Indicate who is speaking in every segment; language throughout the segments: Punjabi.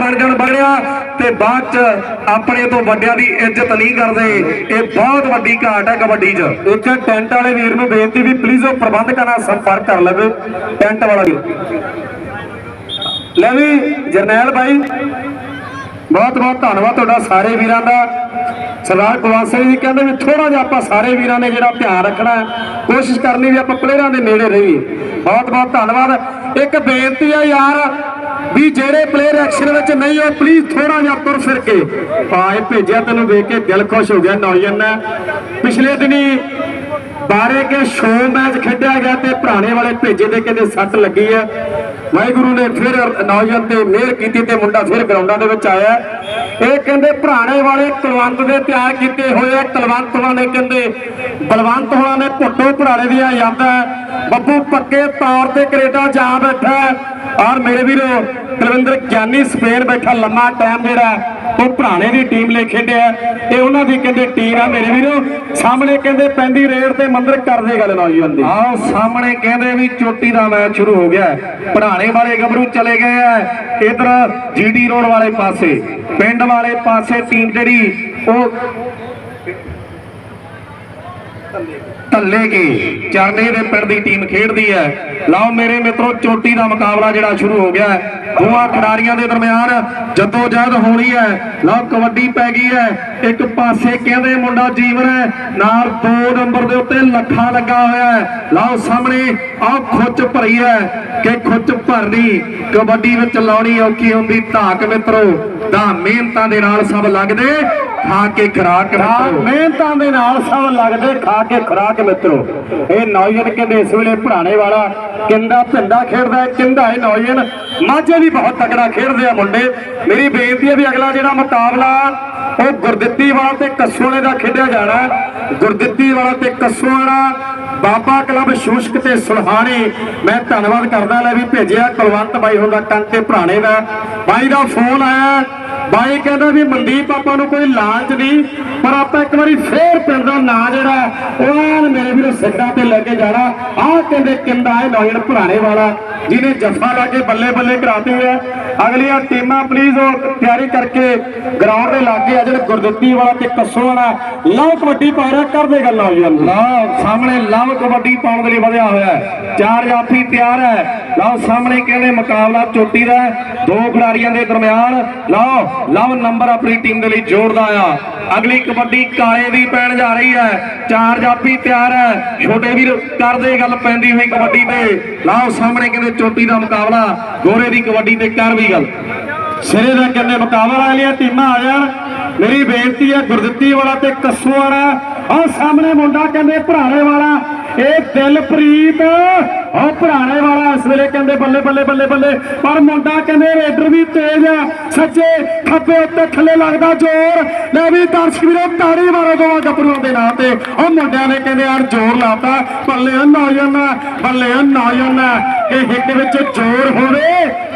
Speaker 1: ਸਰਗਣ ਬਣਿਆ ਤੇ ਬਾਅਦ ਚ ਆਪਣੇ ਤੋਂ ਵੱਡਿਆਂ ਦੀ ਇੱਜ਼ਤ ਨਹੀਂ ਕਰਦੇ। ਇਹ ਬਹੁਤ ਵੱਡੀ ਘਾਟ ਹੈ ਕਬੱਡੀ 'ਚ। ਇੱਕ ਟੈਂਟ ਵਾਲੇ ਵੀਰ ਨੂੰ ਬੇਨਤੀ ਵੀ ਪਲੀਜ਼ ਉਹ ਪ੍ਰਬੰਧਕਾਂ ਨਾਲ ਸੰਪਰਕ ਕਰ ਲਵੇ, ਟੈਂਟ ਵਾਲਾ ਵੀਰ ਲੈ ਵੀ, ਜਰਨੈਲ ਭਾਈ ਬਹੁਤ ਬਹੁਤ ਧੰਨਵਾਦ ਤੁਹਾਡਾ ਸਾਰੇ ਵੀਰਾਂ ਦਾ। ਸਰਦਾਰ ਕੁਲਵੰਤ ਸਿੰਘ ਜੀ ਕਹਿੰਦੇ ਵੀ ਥੋੜਾ ਜਿਹਾ ਆਪਾਂ ਸਾਰੇ ਵੀਰਾਂ ਨੇ ਜਿਹੜਾ ਧਿਆਨ ਰੱਖਣਾ ਕੋਸ਼ਿਸ਼ ਕਰਨੀ ਵੀ ਆਪਾਂ ਪਲੇਅਰਾਂ ਦੇ ਨੇੜੇ ਰਹੀਏ। ਬਹੁਤ ਬਹੁਤ ਧੰਨਵਾਦ। ਇੱਕ ਬੇਨਤੀ ਆ ਯਾਰ ਵੀ ਜਿਹੜੇ ਪਲੇਅਰ ਐਕਸ਼ਨ ਵਿੱਚ ਨਹੀਂ ਹੋ ਪਲੀਜ਼ ਥੋੜਾ ਜਿਹਾ ਤੁਰ ਫਿਰ ਕੇ। ਆਏ ਭੇਜਿਆ ਤੈਨੂੰ ਵੇਖ ਕੇ ਦਿਲ ਖੁਸ਼ ਹੋ ਗਿਆ, ਨੌਜਵਾਨ ਪਿਛਲੇ ਦਿਨੀ ਬਾਰੇ ਕੇ ਸ਼ੋ ਮੈਚ ਖੇਡਿਆ ਗਿਆ ਤੇ ਭਰਾਣੇ ਵਾਲੇ ਭੇਜੇ ਤੇ ਕਹਿੰਦੇ ਸੱਟ ਲੱਗੀ ਹੈ। ਵਾਹਿਗੁਰੂ ਨੇ ਫਿਰ ਨੌਜਵਾਨ ਤੇ ਮਿਹਰ ਕੀਤੀ ਤੇ ਮੁੰਡਾ ਫਿਰ ਗਰਾਊਂਡਾਂ ਦੇ ਵਿੱਚ ਆਇਆ। ਇਹ ਕਹਿੰਦੇ ਭਰਾਣੇ ਵਾਲੇ ਕੁਲਵੰਤ ਦੇ ਤਿਆਰ ਕੀਤੇ ਹੋਏ ਆ। ਕੁਲਵੰਤ ਹੋਣਾ ਨੇ ਕਹਿੰਦੇ, ਬਲਵੰਤ ਹੋਣਾ ਨੇ ਭੁੱਟੋ ਦੀਆਂ ਯਾਦਾਂ ਬੱਬੂ ਪੱਕੇ ਤੌਰ ਤੇ ਕੈਨੇਡਾ ਜਾ ਬੈਠਾ ਔਰ ਮੇਰੇ ਵੀਰੋ ਕੁਲਵਿੰਦਰ ਗਿਆਨੀ ਸਪੇਨ ਬੈਠਾ, ਲੰਮਾ ਟਾਈਮ ਜਿਹੜਾ ਉਹ ਭਰਾਣੇ ਦੀ ਟੀਮ ਲਈ ਖੇਡਿਆ ਇਹ ਉਹਨਾਂ ਦੀ ਕਹਿੰਦੇ ਟੀਮ ਆ ਮੇਰੇ ਵੀਰੋ। ਸਾਹਮਣੇ ਕਹਿੰਦੇ ਪੈਂਦੀ ਰੇਡ ਤੇ ਮੰਦਰ ਕਰਦੇ ਗੱਲ ਨੌਜਵਾਨ ਦੀ। ਆਓ, ਸਾਹਮਣੇ ਕਹਿੰਦੇ ਵੀ ਚੋਟੀ ਦਾ ਮੈਚ ਸ਼ੁਰੂ ਹੋ ਗਿਆ ਹੈ। ਭਰਾਣੇ ਵਾਲੇ ਗੱਭਰੂ ਚਲੇ ਗਏ ਆ ਇਧਰ ਜੀਡੀ ਰੋਡ ਵਾਲੇ ਪਾਸੇ, ਪਿੰਡ ਵਾਲੇ ਪਾਸੇ ਟੀਮ ਜਿਹੜੀ, ਉਹ ਧੱਲੇ ਕੀ। ਚਰਨੇ ਦੇ ਪਿੰਡ ਦੀ ਟੀਮ ਖੇਡਦੀ ਹੈ। ਲਓ ਮੇਰੇ ਮਿੱਤਰੋ, ਚੋਟੀ ਦਾ ਮੁਕਾਬਲਾ ਜਿਹੜਾ ਸ਼ੁਰੂ ਹੋ ਗਿਆ ਹੈ। ਦੋਹਾਂ ਖਿਡਾਰੀਆਂ ਦੇ ਦਰਮਿਆਨ ਜੱਦੋ ਜਹਿਦ ਹੋਣੀ ਹੈ। ਲਓ ਕਬੱਡੀ ਪੈ ਗਈ ਹੈ। ਇੱਕ ਪਾਸੇ ਕਹਿੰਦੇ ਮੁੰਡਾ ਜੀਵਨ ਹੈ। ਨਾਲ 2 ਨੰਬਰ ਦੇ ਉੱਤੇ ਲੱਖਾ ਲੱਗਾ ਹੋਇਆ ਹੈ। ਲਓ ਸਾਹਮਣੇ ਆਹ ਖੁੱਚ ਭਰੀ ਹੈ ਕਿ ਖੁੱਚ ਭਰਨੀ ਕਬੱਡੀ ਵਿੱਚ ਲਾਉਣੀ ਔਖੀ ਹੁੰਦੀ। ਧਾਕ ਮਿੱਤਰੋ ਦਾ ਮਿਹਨਤਾਂ ਦੇ ਨਾਲ ਸਭ ਲੱਗਦੇ। ਖਾ ਕੇ ਖਰਾਕ ਮਿੱਤਰੋ। ਮਿਹਨਤਾਂ ਦੇ ਨਾਲ ਸਭ ਲੱਗਦੇ ਖਾ ਕੇ ਖਰਾਕ ਮਿੱਤਰੋ। ਇਹ ਨੌਜਵਾਨ ਕਹਿੰਦੇ ਇਸ ਵੇਲੇ ਭਰਾਣੇ ਵਾਲਾ ਕਿੰਦਾ ਭਿੰਦਾ ਖੇਡਦਾ ਹੈ ਕਿੰਦਾ ਇਹ ਨੌਜਵਾਨ ਮਾਝੇ ਵੀ ਬਹੁਤ ਤਕੜਾ ਖੇਡਦੇ ਆ ਮੁੰਡੇ। ਮੇਰੀ ਬੇਨਤੀ ਹੈ ਵੀ ਅਗਲਾ ਜਿਹੜਾ ਮੁਕਾਬਲਾ ਉਹ ਗੁਰਦਿੱਤੀ ਵਾਲਾ ਤੇ ਕੱਸੂਆਲੇ ਦਾ ਖੇਡਿਆ ਜਾਣਾ। ਗੁਰਦਿੱਤੀ ਵਾਲਾ ਤੇ ਕੱਸੂਆਲਾ ਬਾਬਾ ਕਲੱਬ ਸ਼ੂਸ਼ਕ ਤੇ ਸੁਲਹਾਣੇ। ਮੈਂ ਧੰਨਵਾਦ ਕਰਦਾ ਲੈ ਵੀ ਭੇਜਿਆ ਕੁਲਵੰਤ ਬਾਈ ਹੁੰਦਾ ਕੰਨ ਤੇ ਭਰਾਣੇ ਦਾ। ਬਾਈ ਦਾ ਫੋਨ ਆਇਆ। ਬਾਈ ਕਹਿੰਦਾ ਵੀ ਮਨਦੀਪ ਆਪਾਂ ਨੂੰ ਕੋਈ ਲਾਲਚ ਨਹੀਂ ਪਰ ਆਪਾਂ ਇੱਕ ਵਾਰੀ ਫੇਰ ਪਿੰਡ ਦਾ ਨਾਂ ਜਿਹੜਾ ਹੈ, ਮੇਰੇ ਵੀਰੋ ਸਿੱਧਾ ਤੇ ਲੈ ਕੇ ਜਾਣਾ। ਆਹ ਕਹਿੰਦੇ ਕਿੰਦਾ ਹੈ ਨੌਜਣ ਭਰਾਣੇ ਵਾਲਾ ਜਿਹਨੇ ਜੱਫਾ ਲਾ ਕੇ ਬੱਲੇ ਬੱਲੇ ਕਰਾਤੇ ਹੈ। ਅਗਲੀਆਂ ਟੀਮਾਂ ਪਲੀਜ਼ ਤਿਆਰੀ ਕਰਕੇ ਗਰਾਊਂਡ ਦੇ ਲਾਗੇ ਆ ਜਿਹੜੇ ਵਾਲਾ ਤੇ ਕੱਸੋ ਵਾਲਾ ਲਓ ਕਬੱਡੀ ਪਾ ਰਿਹਾ ਕਰਦੇ ਗੱਲਾਂ ਹੋਈਆਂ ਲਓ ਸਾਹਮਣੇ ਲਵ ਕਬੱਡੀ ਪਾਉਣ ਦੇ ਲਈ ਵਧਿਆ ਹੋਇਆ ਚਾਰ ਜਾਫੀ ਤਿਆਰ ਹੈ। ਲਓ ਸਾਹਮਣੇ ਕਹਿੰਦੇ ਮੁਕਾਬਲਾ ਚੋਟੀ ਦਾ ਦੋ ਖਿਡਾਰੀਆਂ ਦੇ ਦਰਮਿਆਨ। ਲਓ ਲਵ ਨੰਬਰ ਆਪਣੀ ਟੀਮ ਦੇ ਲਈ ਜੋੜਦਾ ਆ। ਅਗਲੀ ਕਬੱਡੀ ਕਾਲੇ ਦੀ ਪੈਣ ਜਾ ਰਹੀ ਹੈ। ਚਾਰ ਜਾਫੀ ਤਿਆਰ ਹੈ। ਛੋਟੇ ਵੀਰ ਕਰਦੇ ਗੱਲ ਪੈਂਦੀ ਹੋਈ ਕਬੱਡੀ ਤੇ। ਲਓ ਸਾਹਮਣੇ ਕਹਿੰਦੇ ਚੋਟੀ ਦਾ ਮੁਕਾਬਲਾ। ਗੋਰੇ ਦੀ ਕਬੱਡੀ ਤੇ ਕਰ ਵੀ ਗੱਲ। ਸਿਰੇ ਦਾ ਕਹਿੰਦੇ ਮੁਕਾਬਲਾ ਵਾਲੀਆਂ ਟੀਮਾਂ ਆ ਜਾਣ। ਮੇਰੀ ਬੇਨਤੀ ਹੈ ਗੁਰਦਿੱਤੀ ਵਾਲਾ ਤੇ ਕੱਸੂ ਵਾਲਾ ਆਹ ਸਾਹਮਣੇ ਮੁੰਡਾ ਕਹਿੰਦੇ ਭਰਾਣੇ ਵਾਲਾ। ਇਹ ਦਿਲਪ੍ਰੀਤ ਉਹ ਭਰਾਣੇ ਵਾਲਾ ਇਸ ਵੇਲੇ ਕਹਿੰਦੇ ਬੱਲੇ ਬੱਲੇ ਬੱਲੇ ਬੱਲੇ, ਪਰ ਮੁੰਡਾ ਕਹਿੰਦੇ ਰੇਡਰ ਵੀ ਤੇਜ਼ ਆ, ਸੱਜੇ ਖੱਬੇ ਉੱਤੇ ਥੱਲੇ ਲੱਗਦਾ ਜ਼ੋਰ, ਲੈ ਵੀ ਦਰਸ਼ਕ ਵੀਰੋ, ਤਾੜੀ ਮਾਰੋ ਦੋਵਾਂ ਗੱਭਰੂਆਂ ਦੇ ਨਾਂ ਤੇ। ਉਹ ਮੁੰਡਿਆਂ ਨੇ ਕਹਿੰਦੇ ਯਾਰ ਜ਼ੋਰ ਲਾਤਾ, ਬੱਲੇ ਆ ਨੌਜਵਾਨ ਬੱਲੇ ਆ ਨੌਜਵਾਨ ਇਹ ਹਿੱਕ ਵਿੱਚ ਜ਼ੋਰ ਹੋਵੇ,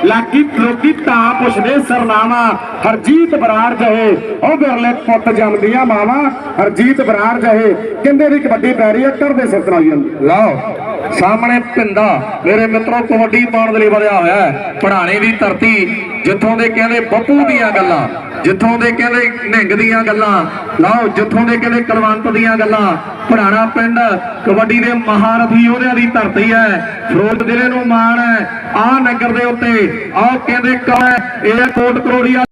Speaker 1: ਲਾਗੀ ਲੋਕੀ ਤਾਂ ਪੁੱਛਦੇ, ਸਰਨਾਮਾ ਹਰਜੀਤ ਬਰਾੜ ਜਹੇ। ਉਹ ਬਿਰਲੇ ਪੁੱਤ ਜੰਮਦੀਆਂ ਮਾਵਾ, ਹਰਜੀਤ ਬਰਾੜ ਜਹੇ। ਕਹਿੰਦੇ ਦੀ ਕਬੱਡੀ ਪੈ ਰਹੀ ਹੈ ਕਰਦੇ ਸਿਰ ਤਨਾਈ ਲਓ, ਸਾਹਮਣੇ ਪਿੰਦਾ। ਮੇਰੇ ਮਿੱਤਰੋ, ਕਬੱਡੀ ਪਾਉਣ ਦੇ ਲਈ ਵਧਿਆ ਹੋਇਆ ਹੈ। ਪੜਾਣੇ ਦੀ ਧਰਤੀ ਜਿੱਥੋਂ ਦੇ ਕਹਿੰਦੇ ਬੱਪੂ ਦੀਆਂ ਗੱਲਾਂ, ਜਿੱਥੋਂ ਦੇ ਕਹਿੰਦੇ ਨਿੰਗ ਦੀਆਂ ਗੱਲਾਂ, ਲਓ ਜਿੱਥੋਂ ਦੇ ਕਹਿੰਦੇ ਕਲਵੰਤ ਦੀਆਂ ਗੱਲਾਂ ਪੜਾਣਾ ਪਿੰਡ ਕਬੱਡੀ ਦੇ ਮਹਾਰਥੀ ਯੋਧਿਆਂ ਦੀ ਧਰਤੀ ਹੈ, ਫਿਰੋਜ਼ ਜ਼ਿਲ੍ਹੇ ਨੂੰ ਮਾਣ ਹੈ, ਆਹ ਨਗਰ ਦੇ ਉੱਤੇ ਆਹ ਕਹਿੰਦੇ ਕਾ ਇਹ ਕੋਟ ਕਰੋੜੀਆ